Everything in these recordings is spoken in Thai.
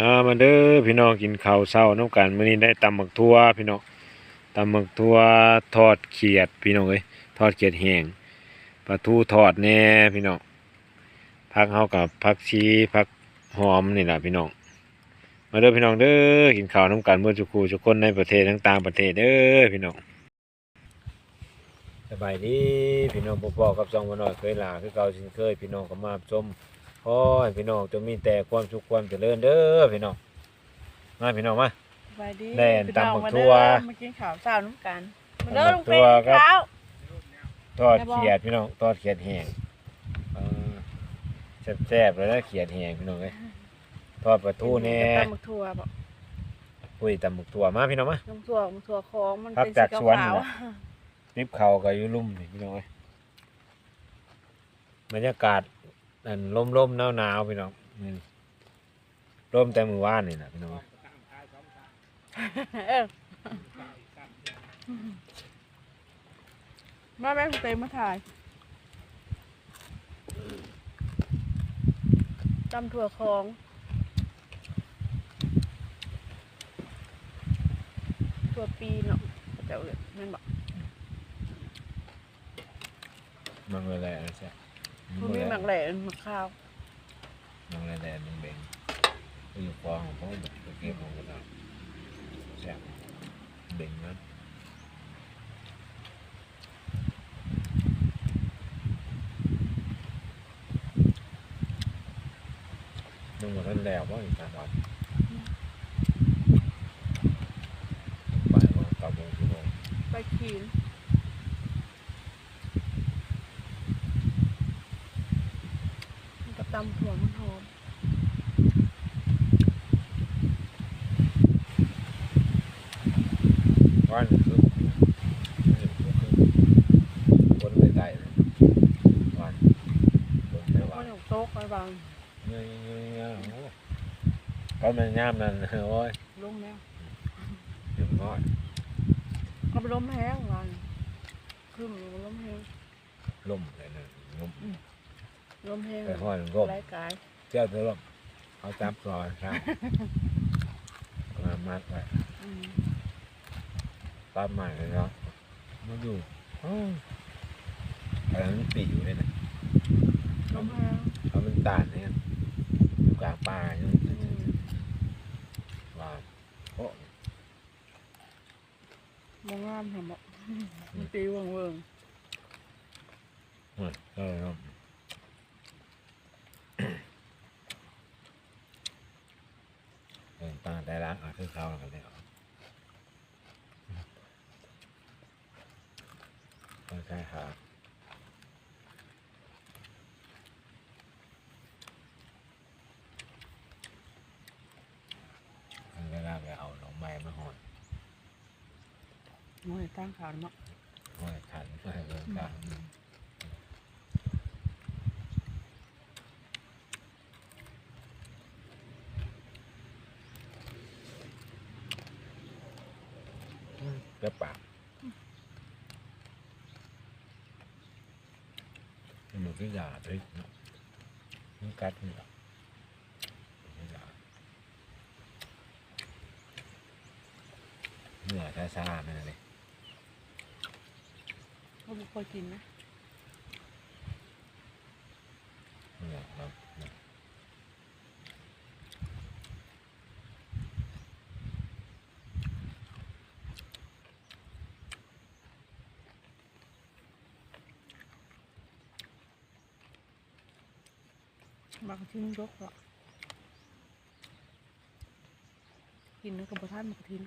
อ่ามาเด้อพี่น้องกินข้าวเช้าน้ำกันมื้อนี้ได้ตำหมึกทั่วพี่น้องตำหมึกทั่วทอดเขียดพี่น้องเอ้ยทอดเขียดแห้งปลาทูทอดแน่พี่น้องผักเฮากับผักชีผักหอมนี่ล่ะพี่น้องมาเด้อพี่น้องเด้อกินข้าวน้ำกันเมื่อทุกคู่ทุกคนในประเทศทั้งต่างประเทศเด้อพี่น้องสบายดีพี่น้องพ่อๆกับซองบ่น้อยเคยลาคือเก่าสินเคยพี่น้องก็มาชม ขอให้พี่น้องจงมีแต่ความสุขความเจริญเด้อพี่น้องมาพี่น้องมาสบายดีแล่นตำบักทั่วมากินข้าวเช้าน้ำกันมาตำบัเด้อกลุงทั่เป็วดครับข้าวทอดเขียดพี่น้องทอดเขียดแห้งเออแซ่บๆเลยนะเขียดแห้งพี่น้องเอ้ยทอดปลาทูแน่ตำบักทั่วบอกปุ้ยตำบักถั่วมาพี่น้องมาตำทั่วตำทั่วของมันพักเป็นจากสีสวน ขาวน่ะริบเขากับอยู่ลุ่มนี่พี่น้องเอ้ยบรรยากาศ อันลมๆหนาวๆพี่น้องนี่ลมแต่มือว่านนี่นะพี่น้องเอ้ยเออมาแม่คุณเต้มาถ่ายตำถั่วของถั่วปีเนาะเจ้าเอ๋ยแม่นบอกมันเลยแหละใช่ มันมีหมักแหล่หมักข้าวมันเลยแหละมันเบ่งไปอยู่ฟองของเขาแบบไปเก็บของกันแล้วแซ่บเบ่งนะมันหมดแล้วแล้วว่าอีกการวัดไปวันต่อโมงชั่วโมง ไปขีนมันก็ ตำถั่วมันหอมวันคือคนไม่ได้เลยวันคนไม่แล้วไหวก็หยกโต๊ะไว้บางเงี้ยเงี้ยเงี้ยโอ้ก็มันย่ามนั่นโอ้ยล้มแล้วหยุ่งน้อยก็ไปล้มแห้งวันขึ้นมันล้มแห้งล่มเลยนะล่ม ล้มแห้งไปห้อยล่ม ไร้กายเจ้าตัวล่มเขาจับรอยครับมามัดไว้อืมตัดใหม่เลยเนาะมาดูอ้าวอะไรมันปีอยู่เลยนะล้มแห้งเขาเป็นตาลเนี่ยอยู่กลางป่าอยู่อืมว่าโอ้มองงามเห็นบอกมันตีเวิงเวิงยก็เลยครับเออตา ได้ล้างอะคือเขาแล้วกันเลยเหรอใช่ครับเวลาไปเอาหนองไม้มาหอดมองเห็นตั้งขาวเนาะ หอดขันไปเลยครับเก็บปากมันก็ยาด้วยเนาะมันกัดนี่หรอมันยาเนื้อซ่าๆนั่นเลยเขาไม่ค่อยกินนะเนี่ยครับ เนี่ยมากระทิ้นยกหรอกกินแล้วกับท่านมากระทิ้น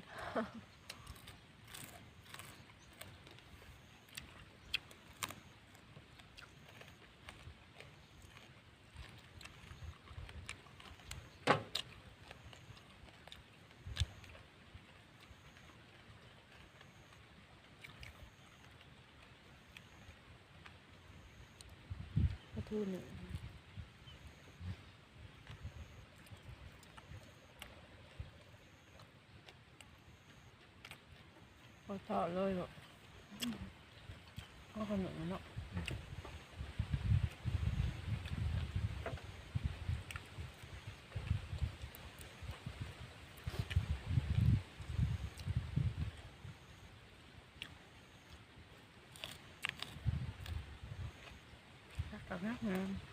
กระทูหนึ่ง ต่อเลยแบก็ขนมเนาะตักกับงิน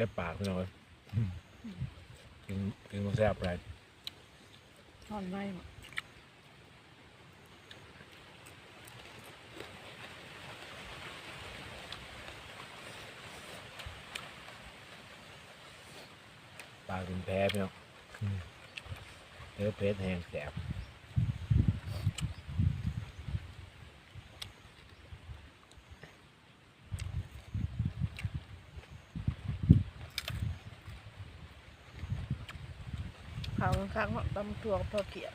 เจ็บปากพี่น้องเอ้ยกินกินมันแซ่บไรทอนไว้หมดปากเป็นแพ้พี่น้องเนื้อเพชรแห้งแสบ ข้าวข้างๆ ตำถั่วกับทอเกียว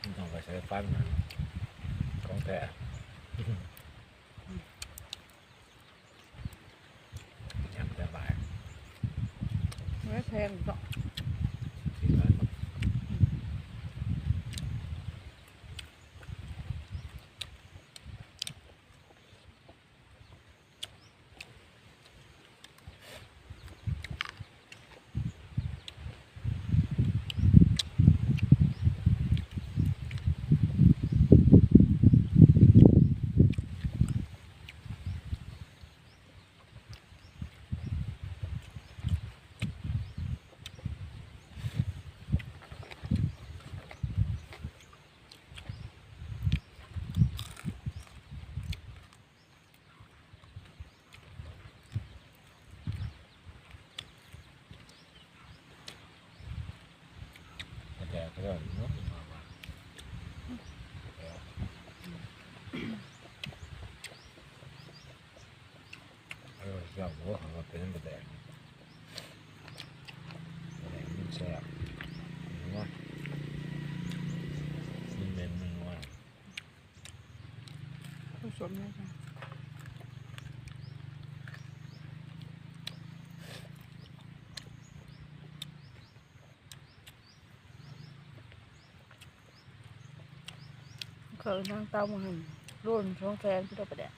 มันต้องไปใช้ฟันนะของแต่ยำแต่บ่าย ไม่แพงหรอก สี่วัน แต่ก็ได้เนาะ เออเจ้าหัวของมันเป็นน้ำแดงแดงมันแซ่บเห็นไหมมันเหม็นมันว่าผสมเลยค่ะเคยนั่งเต้ามันรุ่นช่องแฟนพี่ตัวประเดี๋ยว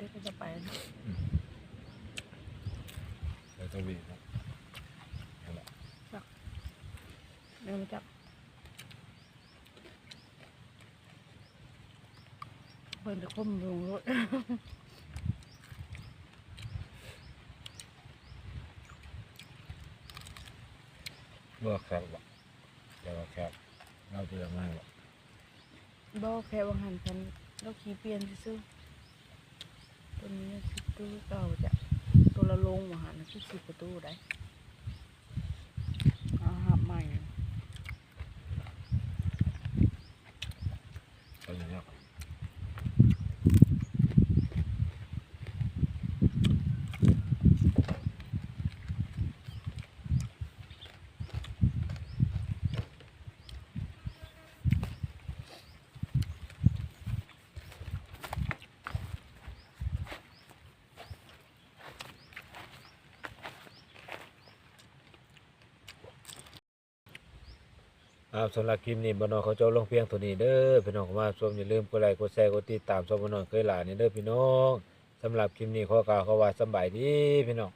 เดี๋ยวก็จะไปนะ แล้วก็วีนะ เดี๋ยวมันจะ เปิดจะคุ้มลงรถเลือกแซ่บบ่เดี๋ยวแซ่บเราเบื่อมากบ่บอกแค่ว่าหันฉันแล้วขี่เปลี่ยนซื้อๆตัวนี้สิบตู้เก่าจะตัวละลงมาหันคือสิบประตูได้อาหับใหม่ ก็อย่างเงี้ย ครับสำหรับคลิปนี้บ่น้องเขาเจ้าลงเพียงตัวนี้เด้อพี่น้องข้ามาชมอย่าลืมกดไลค์กดแชร์กดติดตามชมบ่น้องเคยหลานนี่เด้อพี่น้องสำหรับคลิปนี้ขอกล่าวคำว่าสบายดีพี่น้อง